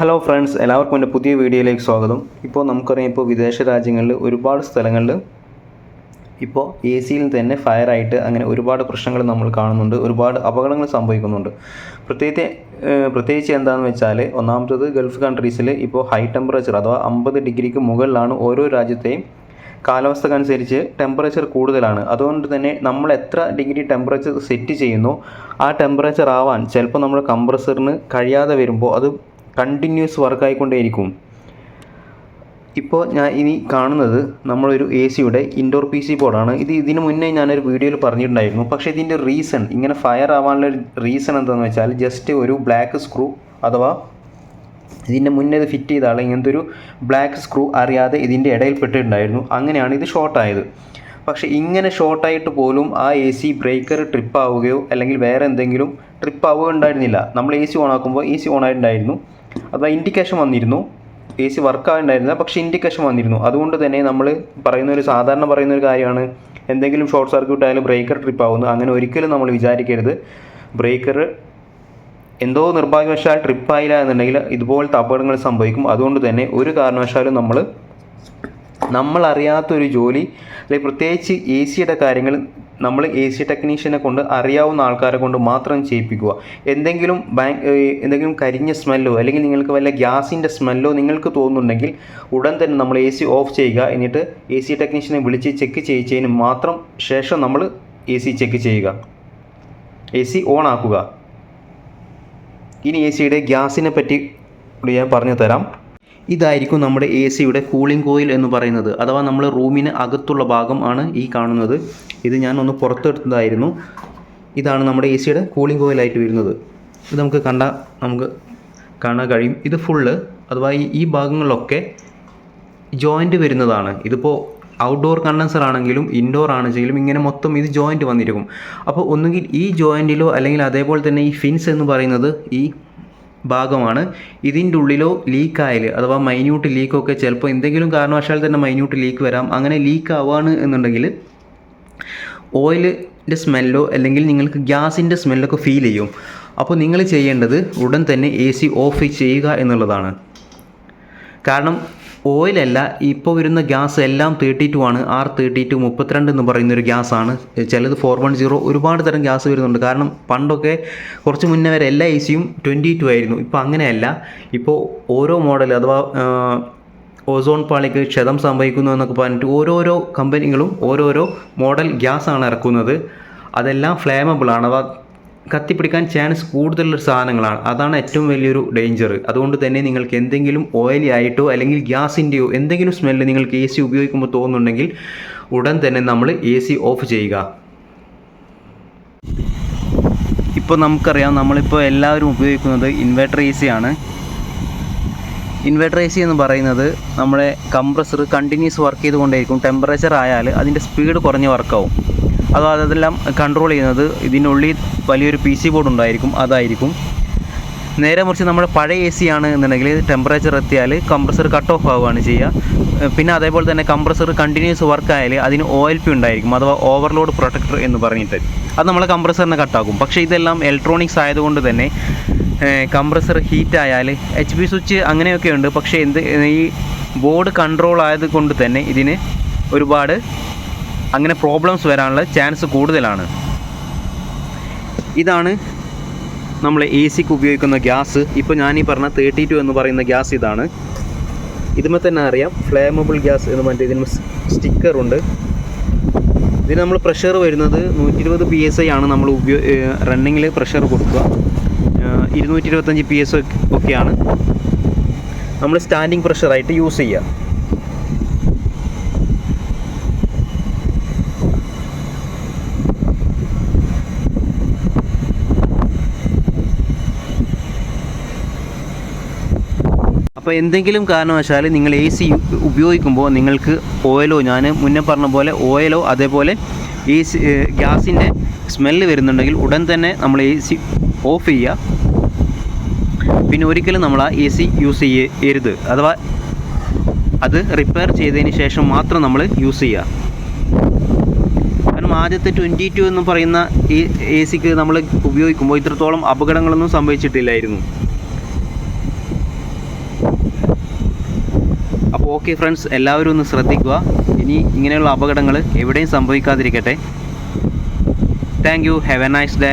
Hello friends എല്ലാവർക്കും എന്റെ പുതിയ വീഡിയോയിലേക്ക് സ്വാഗതം. ഇപ്പോൾ നമുക്കറിയാം ഇപ്പോൾ വിദേശ രാജ്യങ്ങളിൽ ഒരുപാട് സ്ഥലങ്ങളിൽ ഇപ്പോൾ എ സിയിൽ തന്നെ ഫയറായിട്ട് അങ്ങനെ ഒരുപാട് പ്രശ്നങ്ങൾ നമ്മൾ കാണുന്നുണ്ട്. ഒരുപാട് അപകടങ്ങൾ സംഭവിക്കുന്നുണ്ട്. പ്രത്യേകിച്ച് പ്രത്യേകിച്ച് എന്താണെന്ന് വെച്ചാൽ ഒന്നാമത്തത് ഗൾഫ് കൺട്രീസിൽ ഇപ്പോൾ ഹൈ ടെമ്പറേച്ചർ അഥവാ അമ്പത് ഡിഗ്രിക്ക് മുകളിലാണ് ഓരോ രാജ്യത്തെയും കാലാവസ്ഥക്കനുസരിച്ച് ടെമ്പറേച്ചർ കൂടുതലാണ്. അതുകൊണ്ട് തന്നെ നമ്മൾ എത്ര ഡിഗ്രി ടെമ്പറേച്ചർ സെറ്റ് ചെയ്യുന്നു ആ ടെമ്പറേച്ചർ ആവാൻ ചിലപ്പോൾ നമ്മുടെ കംപ്രസറിന് കഴിയാതെ വരുമ്പോൾ അത് കണ്ടിന്യൂസ് വർക്കായിക്കൊണ്ടേയിരിക്കും. ഇപ്പോൾ ഞാൻ ഇനി കാണുന്നത് നമ്മളൊരു എ സിയുടെ ഇൻഡോർ പി സി ബോർഡാണ് ഇത് ഇതിനു മുന്നേ ഞാനൊരു വീഡിയോയിൽ പറഞ്ഞിട്ടുണ്ടായിരുന്നു. പക്ഷേ ഇതിന്റെ റീസൺ ഇങ്ങനെ ഫയർ ആവാനുള്ള റീസൺ എന്താണെന്ന് വെച്ചാൽ ജസ്റ്റ് ഒരു ബ്ലാക്ക് സ്ക്രൂ അഥവാ ഇതിന്റെ മുന്നേ ഇത് ഫിറ്റ് ചെയ്ത ആൾ ഇങ്ങനത്തെ ഒരു ബ്ലാക്ക് സ്ക്രൂ അറിയാതെ ഇതിന്റെ ഇടയിൽ പെട്ടിട്ടുണ്ടായിരുന്നു. അങ്ങനെയാണ് ഇത് ഷോർട്ടായത് പക്ഷേ ഇങ്ങനെ ഷോർട്ടായിട്ട് പോലും ആ എ സി ബ്രേക്കർ ട്രിപ്പ് ആവുകയോ അല്ലെങ്കിൽ വേറെ എന്തെങ്കിലും ട്രിപ്പ് ആവുകയുണ്ടായിരുന്നില്ല നമ്മൾ എ സി ഓൺ ആക്കുമ്പോൾ എ സി ഓൺ ആയിട്ടുണ്ടായിരുന്നു. ഇൻഡിക്കേഷൻ വന്നിരുന്നു. എ സി വർക്ക് ആവുന്നുണ്ടായിരുന്നില്ല പക്ഷേ ഇൻഡിക്കേഷൻ വന്നിരുന്നു. അതുകൊണ്ട് തന്നെ നമ്മൾ പറയുന്ന ഒരു സാധാരണ പറയുന്ന ഒരു കാര്യമാണ്. എന്തെങ്കിലും ഷോർട്ട് സർക്യൂട്ട് ആയാലും ബ്രേക്കർ ട്രിപ്പ് ആവുന്നു. അങ്ങനെ ഒരിക്കലും നമ്മൾ വിചാരിക്കരുത്. ബ്രേക്കർ എന്തോ നിർഭാഗ്യവശാൽ ട്രിപ്പായില്ല എന്നുണ്ടെങ്കിൽ ഇതുപോലത്തെ അപകടങ്ങൾ സംഭവിക്കും. അതുകൊണ്ട് തന്നെ ഒരു കാരണവശാലും നമ്മൾ നമ്മൾ അറിയാത്തൊരു ജോലി അല്ലെങ്കിൽ പ്രത്യേകിച്ച് എ സിയുടെ കാര്യങ്ങൾ നമ്മൾ എ സി ടെക്നീഷ്യനെ കൊണ്ട് അറിയാവുന്ന ആൾക്കാരെ കൊണ്ട് മാത്രം ചെയ്യിപ്പിക്കുക. എന്തെങ്കിലും ബാങ്ക് എന്തെങ്കിലും കരിഞ്ഞ സ്മെല്ലോ അല്ലെങ്കിൽ നിങ്ങൾക്ക് വല്ല ഗ്യാസിന്റെ സ്മെല്ലോ നിങ്ങൾക്ക് തോന്നുന്നുണ്ടെങ്കിൽ ഉടൻ തന്നെ നമ്മൾ എ സി ഓഫ് ചെയ്യുക. എന്നിട്ട് എ സി ടെക്നീഷ്യനെ വിളിച്ച് ചെക്ക് ചെയ്യിച്ചതിന് മാത്രം ശേഷം നമ്മൾ എ സി ചെക്ക് ചെയ്യുക. എ സി ഓൺ ആക്കുക. ഇനി എ സിയുടെ ഗ്യാസിനെ പറ്റി ഞാൻ പറഞ്ഞു തരാം ഇതായിരിക്കും നമ്മുടെ എ സിയുടെ കൂളിംഗ് കോയിൽ എന്ന് പറയുന്നത്. അഥവാ നമ്മൾ റൂമിന് അകത്തുള്ള ഭാഗം ആണ് ഈ കാണുന്നത്. ഇത് ഞാൻ ഒന്ന് പുറത്തെടുത്തതായിരുന്നു. ഇതാണ് നമ്മുടെ എ സിയുടെ കൂളിംഗ് കോയിലായിട്ട് വരുന്നത്. ഇത് നമുക്ക് കണ്ടാൽ നമുക്ക് കാണാൻ കഴിയും. ഇത് ഫുള്ള് അഥവാ ഈ ഭാഗങ്ങളിലൊക്കെ ജോയിന്റ് വരുന്നതാണ്. ഇതിപ്പോൾ ഔട്ട്ഡോർ കണ്ടൻസർ ആണെങ്കിലും ഇൻഡോർ ആണെങ്കിലും ഇങ്ങനെ മൊത്തം ഇത് ജോയിന്റ് വന്നിരിക്കും. അപ്പോൾ ഒന്നുകിൽ ഈ ജോയിന്റിലോ അല്ലെങ്കിൽ അതേപോലെ തന്നെ ഈ ഫിൻസ് എന്ന് പറയുന്നത് ഈ ഭാഗമാണ്. ഇതിന്റെ ഉള്ളിലോ ലീക്കായാൽ അഥവാ മൈന്യൂട്ട് ലീക്കൊക്കെ ചിലപ്പോൾ എന്തെങ്കിലും കാരണവശാൽ തന്നെ മൈന്യൂട്ട് ലീക്ക് വരാം. അങ്ങനെ ലീക്ക് ആവുകയാണ് എന്നുണ്ടെങ്കിൽ ഓയിലിന്റെ സ്മെല്ലോ അല്ലെങ്കിൽ നിങ്ങൾക്ക് ഗ്യാസിന്റെ സ്മെല്ലൊക്കെ ഫീൽ ചെയ്യും. അപ്പോൾ നിങ്ങൾ ചെയ്യേണ്ടത് ഉടൻ തന്നെ എ സി ഓഫ് ചെയ്യുക എന്നുള്ളതാണ്. കാരണം ഓയിലല്ല ഇപ്പോൾ വരുന്ന ഗ്യാസ് എല്ലാം തേർട്ടി ടു ആണ് ആർ തേർട്ടി ടു മുപ്പത്തിരണ്ട് എന്ന് പറയുന്ന ഒരു ഗ്യാസ് ആണ് ചിലത് ഫോർ വൺ സീറോ ഒരുപാട് തരം ഗ്യാസ് വരുന്നുണ്ട്. കാരണം പണ്ടൊക്കെ കുറച്ച് മുന്നേ വരെ എല്ലാ എ സിയും ട്വന്റി ടു ആയിരുന്നു. ഇപ്പോൾ അങ്ങനെയല്ല. ഇപ്പോൾ ഓരോ മോഡൽ അഥവാ ഓസോൺ പാളിക്ക് ക്ഷതം സംഭവിക്കുന്നു എന്നൊക്കെ പറഞ്ഞിട്ട് ഓരോരോ കമ്പനികളും ഓരോരോ മോഡൽ ഗ്യാസ് ആണ് ഇറക്കുന്നത്. അതെല്ലാം ഫ്ലേമബിൾ ആണ്. കത്തിപ്പിടിക്കാൻ ചാൻസ് കൂടുതലുള്ള സാധനങ്ങളാണ്. അതാണ് ഏറ്റവും വലിയൊരു ഡേഞ്ചർ അതുകൊണ്ട് തന്നെ നിങ്ങൾക്ക് എന്തെങ്കിലും ഓയിലി ആയിട്ടോ അല്ലെങ്കിൽ ഗ്യാസിന്റെയോ എന്തെങ്കിലും സ്മെല്ല് നിങ്ങൾക്ക് എ സി ഉപയോഗിക്കുമ്പോൾ തോന്നുന്നുണ്ടെങ്കിൽ ഉടൻ തന്നെ നമ്മൾ എ സി ഓഫ് ചെയ്യുക. ഇപ്പോൾ നമുക്കറിയാം നമ്മളിപ്പോൾ എല്ലാവരും ഉപയോഗിക്കുന്നത് ഇൻവെർട്ടർ എ സി ആണ്. ഇൻവെർട്ടർ എ സി എന്ന് പറയുന്നത് നമ്മുടെ കംപ്രസർ കണ്ടിന്യൂസ് വർക്ക് ചെയ്തുകൊണ്ടേയിരിക്കും. ടെമ്പറേച്ചർ ആയാൽ അതിന്റെ സ്പീഡ് കുറഞ്ഞ് വർക്കാവും അത് അതെല്ലാം കൺട്രോൾ ചെയ്യുന്നത് ഇതിനുള്ളിൽ വലിയൊരു പി സി ബോർഡ് ഉണ്ടായിരിക്കും അതായിരിക്കും. നേരെ മറിച്ച് നമ്മൾ പഴയ എ സി ആണ് എന്നുണ്ടെങ്കിൽ ടെമ്പറേച്ചർ എത്തിയാൽ കംപ്രസർ കട്ട് ഓഫ് ആവുകയാണ് ചെയ്യുക. പിന്നെ അതേപോലെ തന്നെ കംപ്രസർ കണ്ടിന്യൂസ് വർക്ക് ആയാൽ അതിന് ഒ എൽ പി ഉണ്ടായിരിക്കും അഥവാ ഓവർലോഡ് പ്രൊട്ടക്ടർ എന്ന് പറഞ്ഞിട്ട്. അത് നമ്മൾ കംപ്രസറിനെ കട്ടാക്കും പക്ഷേ ഇതെല്ലാം ഇലക്ട്രോണിക്സ് ആയതുകൊണ്ട് തന്നെ കംപ്രസർ ഹീറ്റ് ആയാൽ എച്ച് പി സ്വിച്ച് അങ്ങനെയൊക്കെ ഉണ്ട്. പക്ഷേ എന്ത് ഈ ബോർഡ് കൺട്രോൾ ആയതുകൊണ്ട് തന്നെ ഇതിന് ഒരുപാട് അങ്ങനെ പ്രോബ്ലംസ് വരാനുള്ള ചാൻസ് കൂടുതലാണ്. ഇതാണ് നമ്മൾ എ സിക്ക് ഉപയോഗിക്കുന്ന ഗ്യാസ്. ഇപ്പോൾ ഞാൻ ഈ പറഞ്ഞ തേർട്ടി ടു എന്ന് പറയുന്ന ഗ്യാസ് ഇതാണ്. ഇതുമ്പോൾ തന്നെ അറിയാം ഫ്ലേമബിൾ ഗ്യാസ് എന്ന് പറഞ്ഞിട്ട് ഇതിന് സ്റ്റിക്കറുണ്ട് ഇതിന് നമ്മൾ പ്രഷർ വരുന്നത് നൂറ്റി ഇരുപത് പി എസ് ഐ ആണ് നമ്മൾ ഉപയോ റണ്ണിങ്ങിൽ പ്രഷർ കൊടുക്കുക. ഇരുന്നൂറ്റി ഇരുപത്തഞ്ച് പി എസ് ഒക്കെയാണ്. നമ്മൾ സ്റ്റാൻഡിങ് പ്രഷറായിട്ട് യൂസ് ചെയ്യുക. അപ്പോൾ എന്തെങ്കിലും കാരണവശാൽ നിങ്ങൾ എ സി ഉപയോഗിക്കുമ്പോൾ നിങ്ങൾക്ക് ഓയിലോ ഞാൻ മുന്നേ പറഞ്ഞ പോലെ ഓയിലോ അതേപോലെ എ സി ഗ്യാസിന്റെ സ്മെല്ല് വരുന്നുണ്ടെങ്കിൽ ഉടൻ തന്നെ നമ്മൾ എ സി ഓഫ് ചെയ്യുക പിന്നെ ഒരിക്കലും നമ്മൾ ആ എ സി യൂസ് ചെയ്യരുത്. അഥവാ അത് റിപ്പയർ ചെയ്തതിന് ശേഷം മാത്രം നമ്മൾ യൂസ് ചെയ്യുക കാരണം ആദ്യത്തെ ട്വന്റി ടു എന്ന് പറയുന്ന ഈ എ സിക്ക് നമ്മൾ ഉപയോഗിക്കുമ്പോൾ ഇത്രത്തോളം അപകടങ്ങളൊന്നും സംഭവിച്ചിട്ടില്ലായിരുന്നു. ഓക്കെ ഫ്രണ്ട്സ് എല്ലാവരും ഒന്ന് ശ്രദ്ധിക്കുക. ഇനി ഇങ്ങനെയുള്ള അപകടങ്ങൾ എവിടെയും സംഭവിക്കാതിരിക്കട്ടെ. Thank you have a nice day